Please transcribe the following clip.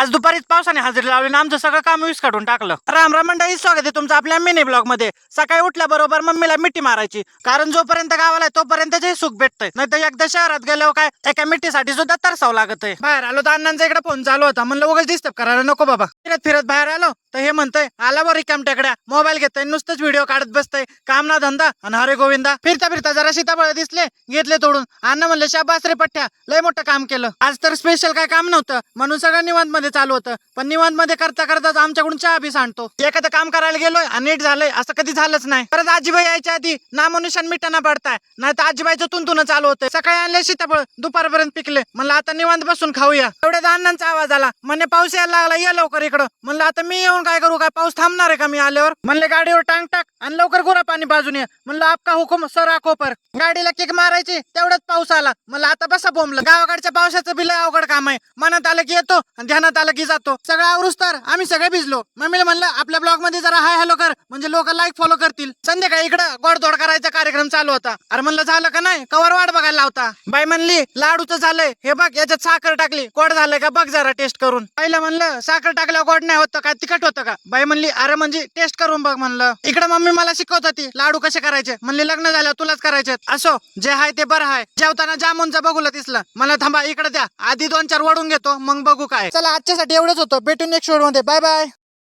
आज दुपारीच पावसाने हजेरी लावली ना आमचं सगळं काम वीस काढून टाकलं. राम राम मंडळी स्वागत आहे तुमचं आपल्या मिनी ब्लॉगमध्ये. सकाळी उठल्याबरोबर मम्मीला मिठी मारायची. कारण जोपर्यंत गावाला आहे तोपर्यंत जे सुख भेटतंय. नाही तर एकदा शहरात गेल्यावर काय एका मिठीसाठी सुद्धा तरसावं लागत आहे बाहेर आलो तर अण्णांचा इकडे फोन चालू होता. म्हणलं उगाच डिस्टर्ब करायला नको बाबा. फिरत फिरत बाहेर आलो तर हे म्हणतंय आला बरं रिकाम टेकड्या. मोबाईल घेतोय नुसतंच व्हिडिओ काढत बसतंय. काम ना धंदा आणि हरे गोविंदा. फिरता फिरता जरा सीताफळ दिसले घेतले तोडून. अण्णा म्हणलं शाबास रे पठ्ठ्या लय मोठं काम केलं. आज तर स्पेशल काय काम नव्हतं. म्हणून सगळं निवांत मध्ये चालू होतं. पण निवांत मध्ये करता करताच आमच्याकडून चहा बी सांडतो. एखादं काम करायला गेलोय आणि नीट झालंय असं कधी झालंच नाही. परत आजीबाई यायच्या आधी नामनुशान मिठाना पडताय. नाही तर आजीबाईचं तुंतुन चालू होतं सकाळी आणले सीताफळ दुपारपर्यंत पिकले म्हणलं आता निवांत बसून खाऊया. एवढ्याच अण्णांचा आवाज आला. म्हणे पाऊस यायला लागला ये लवकर इकडं. म्हणलं आता मी येऊन काय करू? काय पाऊस थांबणार आहे का मी आल्यावर? म्हणले गाडीवर टांग टाक आणि लवकर गोरा पाणी बाजून ये. म्हणलं आपका हुकुम सर आकोपर गाडीला किक मारायची तेवढंच पाऊस आला. म्हणलं आता बसा बोंबलं. गावाकडच्या पावसाचं बिल अवघड काम आहे. मनात आलं की येतो आणि ध्यानात आलं की जातो. सगळं आवरूस तर. आम्ही सगळे भिजलो. मम्मीला म्हणलं आपल्या ब्लॉगमध्ये जरा हाय हॅलो कर. म्हणजे लोक लाईक फॉलो करतील. संध्याकाळी इकडं गोडधोड करायचा कार्यक्रम चालू होता. अरे म्हणलं झालं का नाही? कवर वाट बघायला लावता. बाई म्हणली लाडूचं झालंय. हे बघ याच्यात साखर टाकली. गोड झालंय का बघ जरा टेस्ट करून. पहिलं म्हणलं साखर टाकल्यावर गोड नाही होतं का तिखट होतं का? बाई म्हणली अरे म्हणजे टेस्ट करून बघ म्हणलं. इकडे मम्मी मला शिकवत होती लाडू कसे करायचे? म्हणले लग्न झाल्यावर तुलाच करायचे असो जे आहे ते बरं आहे जेवताना जामुनचं बघूला दिसलं. मला थांबा इकडे द्या. आधी दोन चार वडून घेतो मग बघू काय. चला आजच्यासाठी एवढंच होतं. भेटून नेक्स्टमध्ये. Bye bye